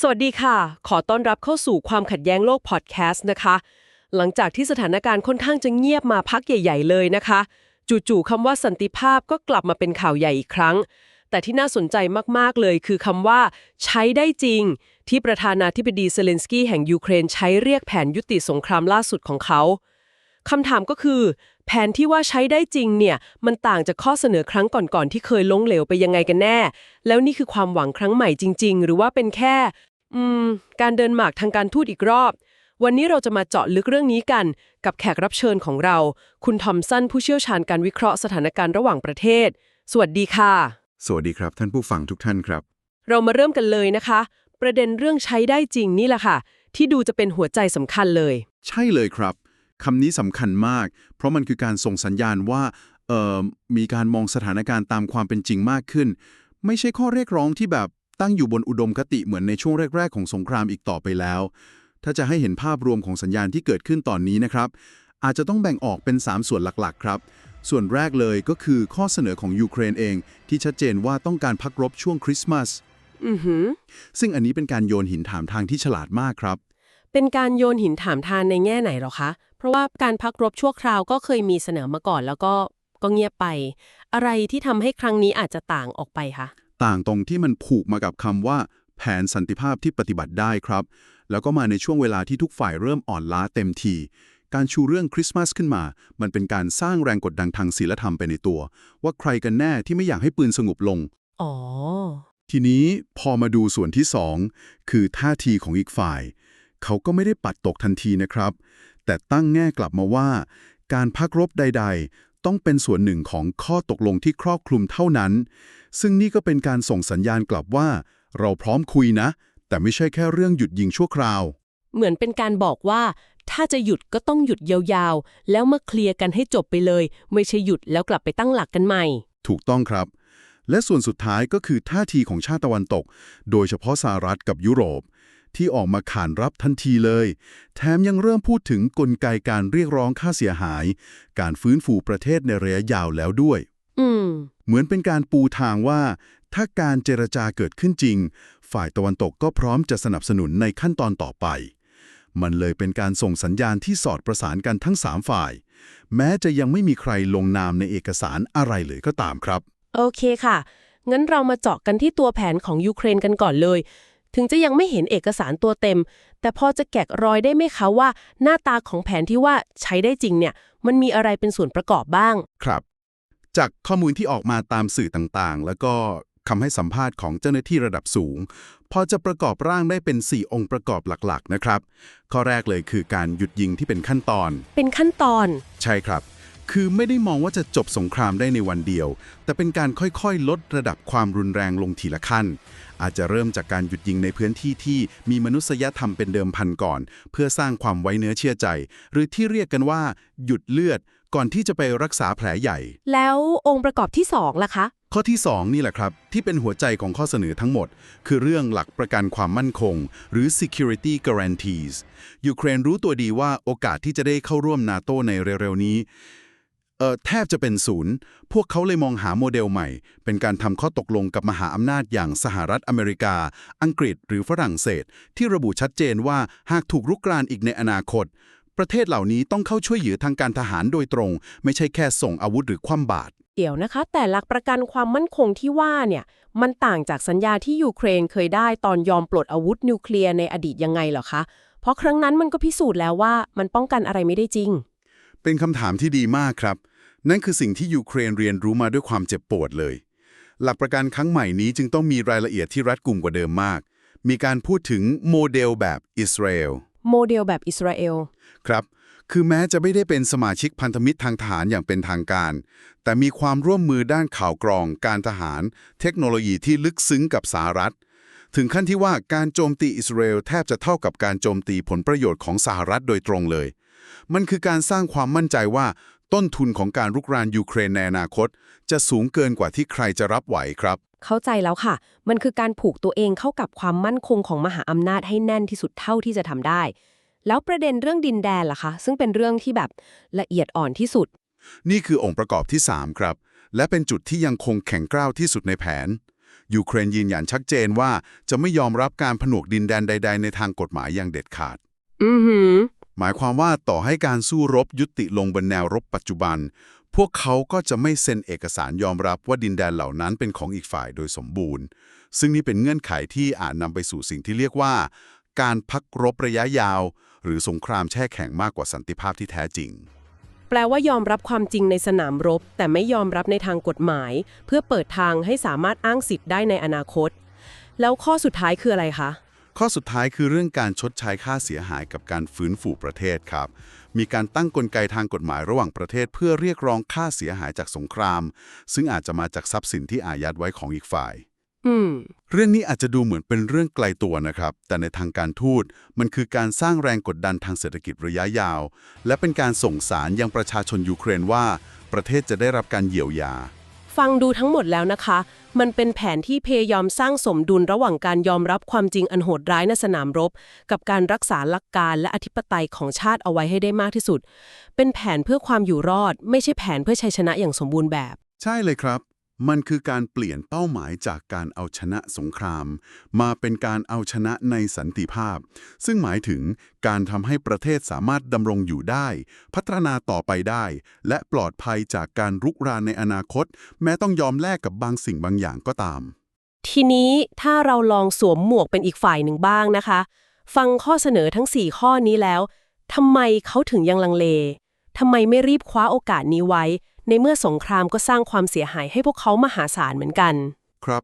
สวัสดีค่ะ ขอต้อนรับเข้าสู่ความขัดแย้งโลกพอดแคสต์นะคะ หลังจากที่สถานการณ์ค่อนข้างจะเงียบมาพักใหญ่ ๆ เลยนะคะ จู่ๆคำว่าสันติภาพก็กลับมาเป็นข่าวใหญ่อีกครั้ง แต่ที่น่าสนใจมากๆเลยคือคำว่า ใช้ได้จริง ที่ประธานาธิบดีเซเลนสกี้แห่งยูเครนใช้เรียกแผนยุติสงครามล่าสุดของเขาคำถามก็คือ แผนที่ว่าใช้ได้จริงเนี่ยมันต่างจากข้อเสนอครั้งก่อนๆที่เคยล้มเหลวไปยังไงกันแน่ แล้วนี่คือความหวังครั้งใหม่จริง ๆ หรือว่าเป็นแค่ อืม การเดินหมากทางการทูตอีกรอบ วันนี้เราจะมาเจาะลึกเรื่องนี้กัน กับแขกรับเชิญของเรา คุณทอมสันผู้เชี่ยวชาญการวิเคราะห์สถานการณ์ระหว่างประเทศ สวัสดีค่ะ สวัสดีครับ ท่านผู้ฟังทุกท่านครับ เรามาเริ่มกันเลยนะคะ ประเด็นเรื่องใช้ได้จริงนี่แหละค่ะ ที่ดูจะเป็นหัวใจสำคัญเลย ใช่เลยครับ คำนี้สำคัญมาก เพราะมันคือการส่งสัญญาณว่าเอ่อมีการมองสถานการณ์ตามความเป็นจริงมากขึ้น ไม่ใช่ข้อเรียกร้องที่แบบตั้งอยู่บนอุดมคติเหมือนในช่วงแรก ๆ ของสงครามอีกต่อไปแล้ว ถ้าจะให้เห็นภาพรวมของสัญญาณที่เกิดขึ้นตอนนี้นะครับ อาจจะต้องแบ่งออกเป็น 3 ส่วนหลักๆ ครับ ส่วนแรกเลยก็คือข้อเสนอของยูเครนเอง ที่ชัดเจนว่าต้องการพักรบช่วงคริสต์มาสอือหือซึ่งอันนี้เป็นการโยนหินถามทางที่ฉลาดมากครับ เป็นการโยนหินถามทานในแง่ไหนหรอคะ เพราะว่าการพักรบชั่วคราวก็เคยมีเสนอมาก่อนแล้วก็ก็เงียบไป อะไรที่ทำให้ครั้งนี้อาจจะต่างออกไปคะต่างตรงที่มันผูกมากับคำว่า แผนสันติภาพที่ปฏิบัติได้ครับ แล้วก็มาในช่วงเวลาที่ทุกฝ่ายเริ่มอ่อนล้าเต็มที การชูเรื่องคริสต์มาสขึ้นมา มันเป็นการสร้างแรงกดดันทางศีลธรรมไปในตัว ว่าใครกันแน่ที่ไม่อยากให้ปืนสงบลง อ๋อ ทีนี้พอมาดูส่วนที่สองคือท่าทีของอีกฝ่าย เขาก็ไม่ได้ปัดตกทันทีนะครับ แต่ตั้งแง่กลับมาว่า การพักรบใด ๆ ต้องเป็นส่วนหนึ่งของข้อตกลงที่ครอบคลุมเท่านั้น ซึ่งนี่ก็เป็นการส่งสัญญาณกลับว่า เราพร้อมคุยนะ แต่ไม่ใช่แค่เรื่องหยุดยิงชั่วคราว เหมือนเป็นการบอกว่า ถ้าจะหยุดก็ต้องหยุดยาวๆ แล้วมาเคลียร์กันให้จบไปเลย ไม่ใช่หยุดแล้วกลับไปตั้งหลักกันใหม่ ถูกต้องครับและส่วนสุดท้ายก็คือท่าทีของชาติตะวันตก โดยเฉพาะสหรัฐกับยุโรป ที่ออกมาขานรับทันทีเลย แถมยังเริ่มพูดถึงกลไกการเรียกร้องค่าเสียหาย การฟื้นฟูประเทศในระยะยาวแล้วด้วย อืม เหมือนเป็นการปูทางว่า ถ้าการเจรจาเกิดขึ้นจริง ฝ่ายตะวันตกก็พร้อมจะสนับสนุนในขั้นตอนต่อไป มันเลยเป็นการส่งสัญญาณที่สอดประสานกันทั้งสามฝ่าย แม้จะยังไม่มีใครลงนามในเอกสารอะไรเลยก็ตามครับ โอเคค่ะ งั้นเรามาเจาะกันที่ตัวแผนของยูเครนกันก่อนเลย ถึงจะยังไม่เห็นเอกสารตัวเต็ม แต่พอจะแกะรอยได้ไหมคะว่า หน้าตาของแผนที่ว่าใช้ได้จริงเนี่ย มันมีอะไรเป็นส่วนประกอบบ้าง ครับ จากข้อมูลที่ออกมาตามสื่อต่างๆ แล้วก็คำให้สัมภาษณ์ของเจ้าหน้าที่ระดับสูง พอจะประกอบร่างได้เป็น 4 องค์ประกอบหลักๆ นะครับ ข้อแรกเลยคือการหยุดยิงที่เป็นขั้นตอน เป็นขั้นตอน ใช่ครับ คือไม่ได้มองว่าจะจบสงครามได้ในวันเดียว แต่เป็นการค่อยๆ ลดระดับความรุนแรงลงทีละขั้น อาจจะเริ่มจากการหยุดยิงในพื้นที่ที่มีมนุษยธรรมเป็นเดิมพันก่อน เพื่อสร้างความไว้เนื้อเชื่อใจ หรือที่เรียกกันว่า หยุดเลือดก่อนที่จะไปรักษาแผลใหญ่ แล้วองค์ประกอบที่สองล่ะคะ ข้อที่ 2 นี่แหละครับ ที่เป็นหัวใจของข้อเสนอทั้งหมด คือเรื่องหลักประกันความมั่นคง หรือ security guarantees ยูเครนรู้ตัวดีว่าโอกาสที่จะได้เข้าร่วมนาโตในเร็วๆนี้เอ่อ แทบจะเป็นศูนย์ พวกเขาเลยมองหาโมเดลใหม่ เป็นการทำข้อตกลงกับมหาอำนาจอย่างสหรัฐอเมริกา อังกฤษหรือฝรั่งเศส ที่ระบุชัดเจนว่าหากถูกรุกรานอีกในอนาคต ประเทศเหล่านี้ต้องเข้าช่วยเหลือทางการทหารโดยตรง ไม่ใช่แค่ส่งอาวุธหรือคว่ำบาตรเดี๋ยวนะคะ แต่หลักประกันความมั่นคงที่ว่าเนี่ยมันต่างจากสัญญาที่ยูเครนเคยได้ตอนยอมปลดอาวุธนิวเคลียร์ในอดีตยังไงเหรอคะ เพราะครั้งนั้นมันก็พิสูจน์แล้วว่ามันป้องกันอะไรไม่ได้จริง เป็นคำถามที่ดีมากครับ นั่นคือสิ่งที่ยูเครนเรียนรู้มาด้วยความเจ็บปวดเลย หลักประกันครั้งใหม่นี้จึงต้องมีรายละเอียดที่รัดกุมกว่าเดิมมาก มีการพูดถึงโมเดลแบบอิสราเอล โมเดลแบบอิสราเอล ครับ คือแม้จะไม่ได้เป็นสมาชิกพันธมิตรทางทหารอย่างเป็นทางการ แต่มีความร่วมมือด้านข่าวกรอง การทหาร เทคโนโลยีที่ลึกซึ้งกับสหรัฐ ถึงขั้นที่ว่าการโจมตีอิสราเอลแทบจะเท่ากับการโจมตีผลประโยชน์ของสหรัฐโดยตรงเลย มันคือการสร้างความมั่นใจว่า ต้นทุนของการรุกรานยูเครนในอนาคต จะสูงเกินกว่าที่ใครจะรับไหวครับ เข้าใจแล้วค่ะ มันคือการผูกตัวเองเข้ากับความมั่นคงของมหาอำนาจให้แน่นที่สุดเท่าที่จะทำได้ แล้วประเด็นเรื่องดินแดนล่ะคะ ซึ่งเป็นเรื่องที่แบบละเอียดอ่อนที่สุด นี่คือองค์ประกอบที่ 3 ครับ และเป็นจุดที่ยังคงแข็งกร้าวที่สุดในแผนยูเครนยืนยันชัดเจนว่าจะไม่ยอมรับการผนวกดินแดนใด ๆ ในทางกฎหมายอย่างเด็ดขาด อือหือ หมายความว่าต่อให้การสู้รบยุติลงบนแนวรบปัจจุบัน พวกเขาก็จะไม่เซ็นเอกสารยอมรับว่าดินแดนเหล่านั้นเป็นของอีกฝ่ายโดยสมบูรณ์ ซึ่งนี่เป็นเงื่อนไขที่อาจนำไปสู่สิ่งที่เรียกว่า การพักรบระยะยาว หรือสงครามแช่แข็งมากกว่าสันติภาพที่แท้จริง แปลว่ายอมรับความจริงในสนามรบ แต่ไม่ยอมรับในทางกฎหมาย เพื่อเปิดทางให้สามารถอ้างสิทธิ์ได้ในอนาคต แล้วข้อสุดท้ายคืออะไรคะ ข้อสุดท้ายคือเรื่องการชดใช้ค่าเสียหายกับการฟื้นฟูประเทศครับ มีการตั้งกลไกทางกฎหมายระหว่างประเทศ เพื่อเรียกร้องค่าเสียหายจากสงคราม ซึ่งอาจจะมาจากทรัพย์สินที่อายัดไว้ของอีกฝ่ายอืมเรื่องนี้อาจจะดูเหมือนเป็นเรื่องไกลตัวนะครับ แต่ในทางการทูตมันคือการสร้างแรงกดดันทางเศรษฐกิจระยะยาว และเป็นการส่งสารยังประชาชนยูเครนว่า ประเทศจะได้รับการเยียวยา ฟังดูทั้งหมดแล้วนะคะ มันเป็นแผนที่พยายามสร้างสมดุลระหว่างการยอมรับความจริงอันโหดร้ายในสนามรบ กับการรักษาหลักการและอธิปไตยของชาติเอาไว้ให้ได้มากที่สุด เป็นแผนเพื่อความอยู่รอด ไม่ใช่แผนเพื่อชัยชนะอย่างสมบูรณ์แบบ ใช่เลยครับ มันคือการเปลี่ยนเป้าหมายจากการเอาชนะสงคราม มาเป็นการเอาชนะในสันติภาพ ซึ่งหมายถึงการทำให้ประเทศสามารถดำรงอยู่ได้ พัฒนาต่อไปได้ และปลอดภัยจากการรุกรานในอนาคต แม้ต้องยอมแลกกับบางสิ่งบางอย่างก็ตาม ทีนี้ถ้าเราลองสวมหมวกเป็นอีกฝ่ายหนึ่งบ้างนะคะ ฟังข้อเสนอทั้ง 4 ข้อนี้แล้วทำไมเขาถึงยังลังเลทำไมไม่รีบคว้าโอกาสนี้ไว้ ในเมื่อสงครามก็สร้างความเสียหายให้พวกเขามหาศาลเหมือนกัน ครับ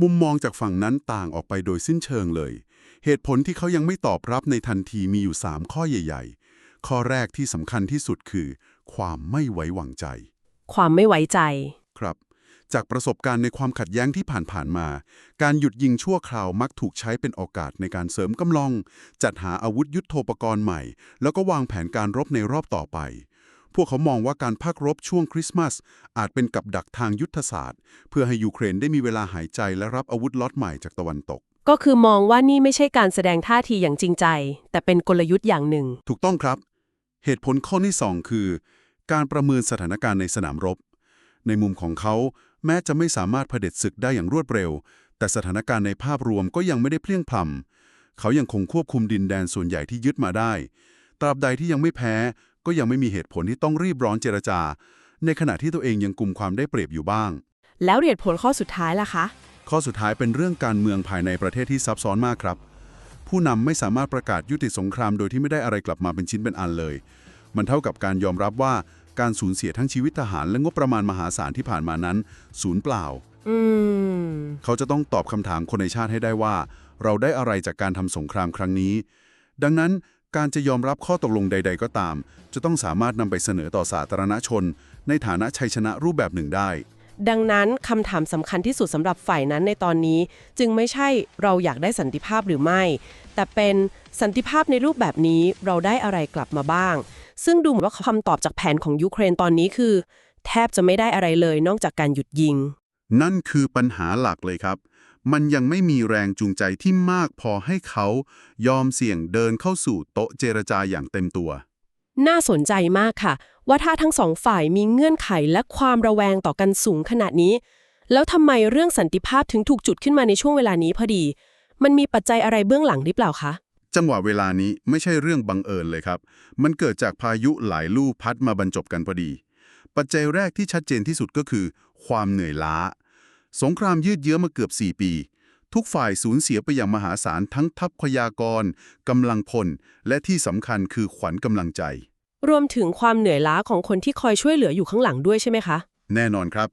มุมมองจากฝั่งนั้นต่างออกไปโดยสิ้นเชิงเลย เหตุผลที่เขายังไม่ตอบรับในทันทีมีอยู่ 3 ข้อใหญ่ ๆ ข้อแรกที่สำคัญที่สุดคือ ความไม่ไว้วางใจ ความไม่ไว้ใจ ครับ จากประสบการณ์ในความขัดแย้งที่ผ่านๆมา การหยุดยิงชั่วคราวมักถูกใช้เป็นโอกาสในการเสริมกำลัง จัดหาอาวุธยุโทโธปกรณ์ใหม่ แล้วก็วางแผนการรบในรอบต่อไป พวกเขามองว่าการพักรบช่วงคริสต์มาส อาจเป็นกับดักทางยุทธศาสตร์ เพื่อให้ยูเครนได้มีเวลาหายใจและรับอาวุธล็อตใหม่จากตะวันตก ก็คือมองว่านี่ไม่ใช่การแสดงท่าทีอย่างจริงใจ แต่เป็นกลยุทธ์อย่างหนึ่ง ถูกต้องครับ เหตุผลข้อที่ 2 คือ การประเมินสถานการณ์ในสนามรบ ในมุมของเขาแม้จะไม่สามารถเผด็จศึกได้อย่างรวดเร็ว แต่สถานการณ์ในภาพรวมก็ยังไม่ได้เพลียงพล้ำเขายังคงควบคุมดินแดนส่วนใหญ่ที่ยึดมาได้ ตราบใดที่ยังไม่แพ้ ก็ยังไม่มีเหตุผลที่ต้องรีบร้อนเจรจา ในขณะที่ตัวเองยังกุมความได้เปรียบอยู่บ้าง แล้วเหตุผลข้อสุดท้ายล่ะคะ ข้อสุดท้ายเป็นเรื่องการเมืองภายในประเทศที่ซับซ้อนมากครับ ผู้นำไม่สามารถประกาศยุติสงครามโดยที่ไม่ได้อะไรกลับมาเป็นชิ้นเป็นอันเลย มันเท่ากับการยอมรับว่าการสูญเสียทั้งชีวิตทหารและงบประมาณมหาศาลที่ผ่านมานั้นสูญเปล่าอืมเขาจะต้องตอบคำถามคนในชาติให้ได้ว่า เราได้อะไรจากการทำสงครามครั้งนี้ ดังนั้น การจะยอมรับข้อตกลงใด ๆ ก็ตาม จะต้องสามารถนำไปเสนอต่อสาธารณชน ในฐานะชัยชนะรูปแบบหนึ่งได้ ดังนั้นคำถามสำคัญที่สุดสำหรับฝ่ายนั้นในตอนนี้ จึงไม่ใช่เราอยากได้สันติภาพหรือไม่ แต่เป็นสันติภาพในรูปแบบนี้เราได้อะไรกลับมาบ้าง ซึ่งดูเหมือนว่าคำตอบจากแผนของยูเครนตอนนี้คือ แทบจะไม่ได้อะไรเลยนอกจากการหยุดยิง นั่นคือปัญหาหลักเลยครับ มันยังไม่มีแรงจูงใจที่มากพอให้เขายอมเสี่ยงเดินเข้าสู่โต๊ะเจรจาอย่างเต็มตัว น่าสนใจมากค่ะ ว่าถ้าทั้งสองฝ่ายมีเงื่อนไขและความระแวงต่อกันสูงขนาดนี้ แล้วทำไมเรื่องสันติภาพถึงถูกจุดขึ้นมาในช่วงเวลานี้พอดี มันมีปัจจัยอะไรเบื้องหลังหรือเปล่าคะจังหวะเวลานี้ไม่ใช่เรื่องบังเอิญเลยครับ มันเกิดจากพายุหลายลูกพัดมาบรรจบกันพอดี ปัจจัยแรกที่ชัดเจนที่สุดก็คือ ความเหนื่อยล้า สงครามยืดเยื้อมาเกือบ 4 ปี ทุกฝ่ายสูญเสียไปอย่างมหาศาลทั้งทัพพยากรกำลังพล และที่สำคัญคือขวัญกำลังใจ รวมถึงความเหนื่อยล้าของคนที่คอยช่วยเหลืออยู่ข้างหลังด้วยใช่ไหมคะ แน่นอนครับ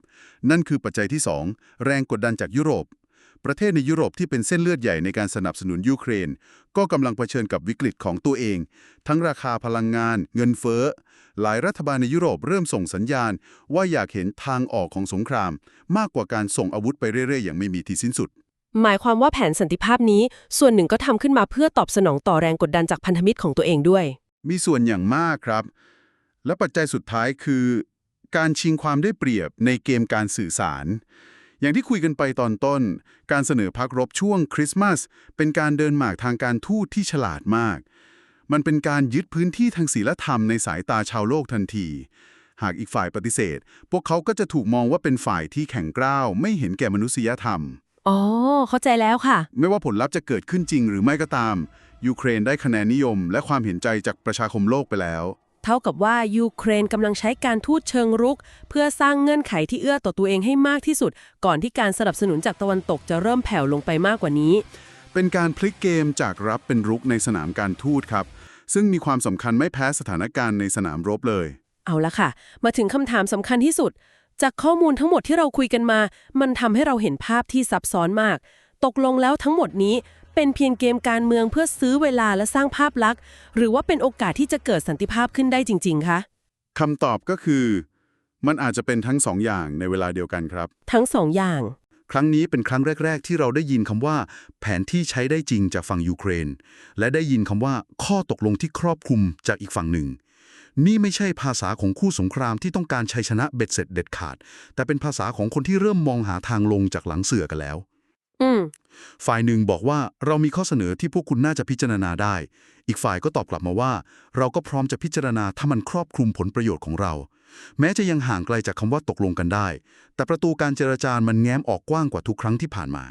นั่นคือปัจจัยที่ 2 แรงกดดันจากยุโรป ประเทศในยุโรปที่เป็นเส้นเลือดใหญ่ในการสนับสนุนยูเครน ก็กำลังเผชิญกับวิกฤตของตัวเอง ทั้งราคาพลังงาน เงินเฟ้อ หลายรัฐบาลในยุโรปเริ่มส่งสัญญาณ ว่าอยากเห็นทางออกของสงคราม มากกว่าการส่งอาวุธไปเรื่อยๆ อย่างไม่มีที่สิ้นสุด หมายความว่าแผนสันติภาพนี้ ส่วนหนึ่งก็ทำขึ้นมาเพื่อตอบสนองต่อแรงกดดันจากพันธมิตรของตัวเองด้วย มีส่วนอย่างมากครับ และปัจจัยสุดท้ายคือ การชิงความได้เปรียบในเกมการสื่อสาร อย่างที่คุยกันไปตอนต้น การเสนอพักรบช่วงคริสต์มาสเป็นการเดินหมากทางการทูตที่ฉลาดมาก มันเป็นการยึดพื้นที่ทางศีลธรรมในสายตาชาวโลกทันที หากอีกฝ่ายปฏิเสธ พวกเขาก็จะถูกมองว่าเป็นฝ่ายที่แข็งกร้าว ไม่เห็นแก่มนุษยธรรม อ๋อ เข้าใจแล้วค่ะ ไม่ว่าผลลัพธ์จะเกิดขึ้นจริงหรือไม่ก็ตาม ยูเครนได้คะแนนนิยม และความเห็นใจจากประชาคมโลกไปแล้วเท่ากับว่ายูเครนกำลังใช้การทูตเชิงรุก เพื่อสร้างเงื่อนไขที่เอื้อต่อตัวเองให้มากที่สุด ก่อนที่การสนับสนุนจากตะวันตกจะเริ่มแผ่วลงไปมากกว่านี้ เป็นการพลิกเกมจากรับเป็นรุกในสนามการทูตครับ ซึ่งมีความสำคัญไม่แพ้สถานการณ์ในสนามรบเลย เอาละค่ะ มาถึงคำถามสำคัญที่สุด จากข้อมูลทั้งหมดที่เราคุยกันมา มันทำให้เราเห็นภาพที่ซับซ้อนมาก ตกลงแล้วทั้งหมดนี้ เป็นเพียงเกมการเมืองเพื่อซื้อเวลาและสร้างภาพลักษณ์ หรือว่าเป็นโอกาสที่จะเกิดสันติภาพขึ้นได้จริง ๆ คะคำตอบก็คือ มันอาจจะเป็นทั้งสองอย่างในเวลาเดียวกันครับ ทั้งสองอย่าง ครั้งนี้เป็นครั้งแรก ๆ ที่เราได้ยินคำว่า แผนที่ใช้ได้จริงจากฝั่งยูเครน และได้ยินคำว่าข้อตกลงที่ครอบคลุมจากอีกฝั่งหนึ่งนี่ไม่ใช่ภาษาของคู่สงครามที่ต้องการชัยชนะเบ็ดเสร็จเด็ดขาด แต่เป็นภาษาของคนที่เริ่มมองหาทางลงจากหลังเสือกันแล้ว อืม ฝ่ายหนึ่งบอกว่าเรามีข้อเสนอที่พวกคุณน่าจะพิจารณาได้ อีกฝ่ายก็ตอบกลับมาว่า เราก็พร้อมจะพิจารณาถ้ามันครอบคลุมผลประโยชน์ของเรา แม้จะยังห่างไกลจากคำว่าตกลงกันได้ แต่ประตูการเจรจามันแง้มออกกว้างกว่าทุกครั้งที่ผ่านมา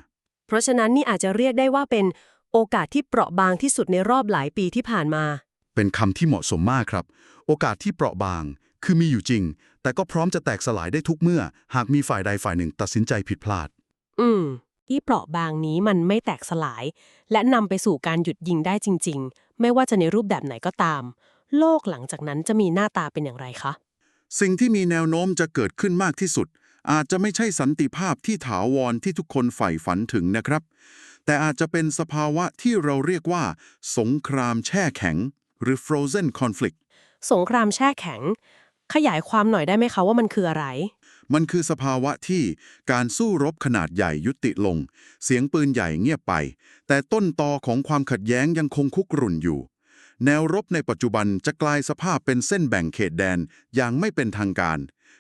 เพราะฉะนั้นนี่อาจจะเรียกได้ว่าเป็นโอกาสที่เปราะบางที่สุดในรอบหลายปีที่ผ่านมา เป็นคำที่เหมาะสมมากครับ โอกาสที่เปราะบาง คือมีอยู่จริง แต่ก็พร้อมจะแตกสลายได้ทุกเมื่อ หากมีฝ่ายใดฝ่ายหนึ่งตัดสินใจผิดพลาด อืม ที่เปราะบางนี้มันไม่แตกสลาย และนำไปสู่การหยุดยิงได้จริง ๆ ไม่ว่าจะในรูปแบบไหนก็ตาม โลกหลังจากนั้นจะมีหน้าตาเป็นอย่างไรคะ สิ่งที่มีแนวโน้มจะเกิดขึ้นมากที่สุด อาจจะไม่ใช่สันติภาพที่ถาวรที่ทุกคนใฝ่ฝันถึงนะครับ แต่อาจจะเป็นสภาวะที่เราเรียกว่า สงครามแช่แข็ง หรือ frozen conflict สงครามแช่แข็ง ขยายความหน่อยได้ไหมคะว่ามันคืออะไร มันคือสภาวะที่การสู้รบขนาดใหญ่ยุติลง เสียงปืนใหญ่เงียบไป แต่ต้นตอของความขัดแย้งยังคงคุกรุ่นอยู่ แนวรบในปัจจุบันจะกลายสภาพเป็นเส้นแบ่งเขตแดนอย่างไม่เป็นทางการ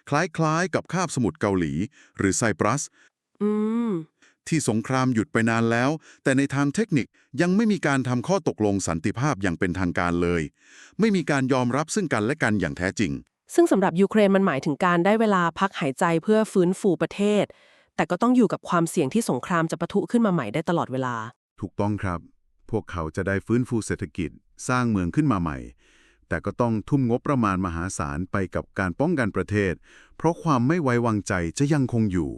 คล้ายๆกับคาบสมุทรเกาหลี หรือไซปรัสที่สงครามหยุดไปนานแล้ว แต่ในทางเทคนิคยังไม่มีการทำข้อตกลงสันติภาพอย่างเป็นทางการเลย ไม่มีการยอมรับซึ่งกันและกันอย่างแท้จริง ซึ่งสำหรับยูเครนมันหมายถึงการได้เวลาพักหายใจเพื่อฟื้นฟูประเทศ แต่ก็ต้องอยู่กับความเสี่ยงที่สงครามจะปะทุขึ้นมาใหม่ได้ตลอดเวลา ถูกต้องครับ พวกเขาจะได้ฟื้นฟูเศรษฐกิจ สร้างเมืองขึ้นมาใหม่ แต่ก็ต้องทุ่มงบประมาณมหาศาลไปกับการป้องกันประเทศ เพราะความไม่ไว้วางใจจะยังคงอยู่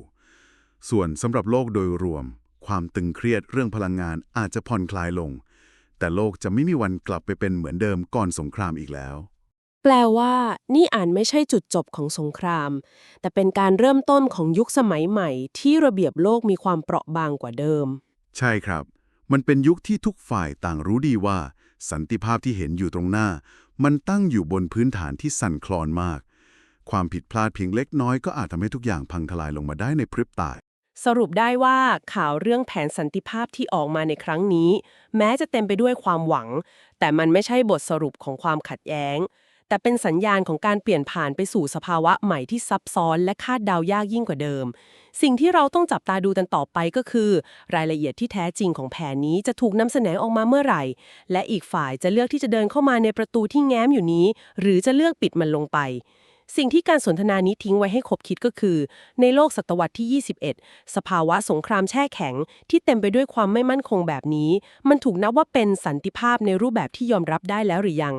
ส่วนสำหรับโลกโดยรวม ความตึงเครียดเรื่องพลังงานอาจจะผ่อนคลายลง แต่โลกจะไม่มีวันกลับไปเป็นเหมือนเดิมก่อนสงครามอีกแล้ว แปลว่า นี่อาจไม่ใช่จุดจบของสงคราม แต่เป็นการเริ่มต้นของยุคสมัยใหม่ ที่ระเบียบโลกมีความเปราะบางกว่าเดิม ใช่ครับ มันเป็นยุคที่ทุกฝ่ายต่างรู้ดีว่า สันติภาพที่เห็นอยู่ตรงหน้า มันตั้งอยู่บนพื้นฐานที่สั่นคลอนมาก ความผิดพลาดเพียงเล็กน้อยก็อาจทำให้ทุกอย่างพังทลายลงมาได้ในพริบตาสรุปได้ว่าข่าวเรื่องแผนสันติภาพที่ออกมาในครั้งนี้ แม้จะเต็มไปด้วยความหวัง แต่มันไม่ใช่บทสรุปของความขัดแย้ง แต่เป็นสัญญาณของการเปลี่ยนผ่านไปสู่สภาวะใหม่ที่ซับซ้อนและคาดเดายากยิ่งกว่าเดิม สิ่งที่เราต้องจับตาดูกันต่อไปก็คือ รายละเอียดที่แท้จริงของแผนนี้จะถูกนำเสนอออกมาเมื่อไหร่ และอีกฝ่ายจะเลือกที่จะเดินเข้ามาในประตูที่แง้มอยู่นี้ หรือจะเลือกปิดมันลงไป สิ่งที่การสนทนานี้ทิ้งไว้ให้คบคิดก็คือ ในโลกศตวรรษที่ 21 สภาวะสงครามแช่แข็ง ที่เต็มไปด้วยความไม่มั่นคงแบบนี้ มันถูกนับว่าเป็นสันติภาพในรูปแบบที่ยอมรับได้แล้วหรือยัง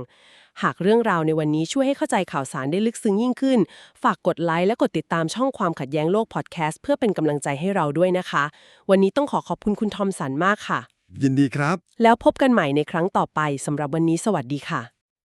หากเรื่องราวในวันนี้ช่วยให้เข้าใจข่าวสารได้ลึกซึ้งยิ่งขึ้น ฝากกดไลค์และกดติดตามช่องความขัดแย้งโลกพอดแคสต์เพื่อเป็นกำลังใจให้เราด้วยนะคะ วันนี้ต้องขอขอบคุณคุณทอมสันมากค่ะ ยินดีครับ แล้วพบกันใหม่ในครั้งต่อไปสำหรับวันนี้สวัสดีค่ะ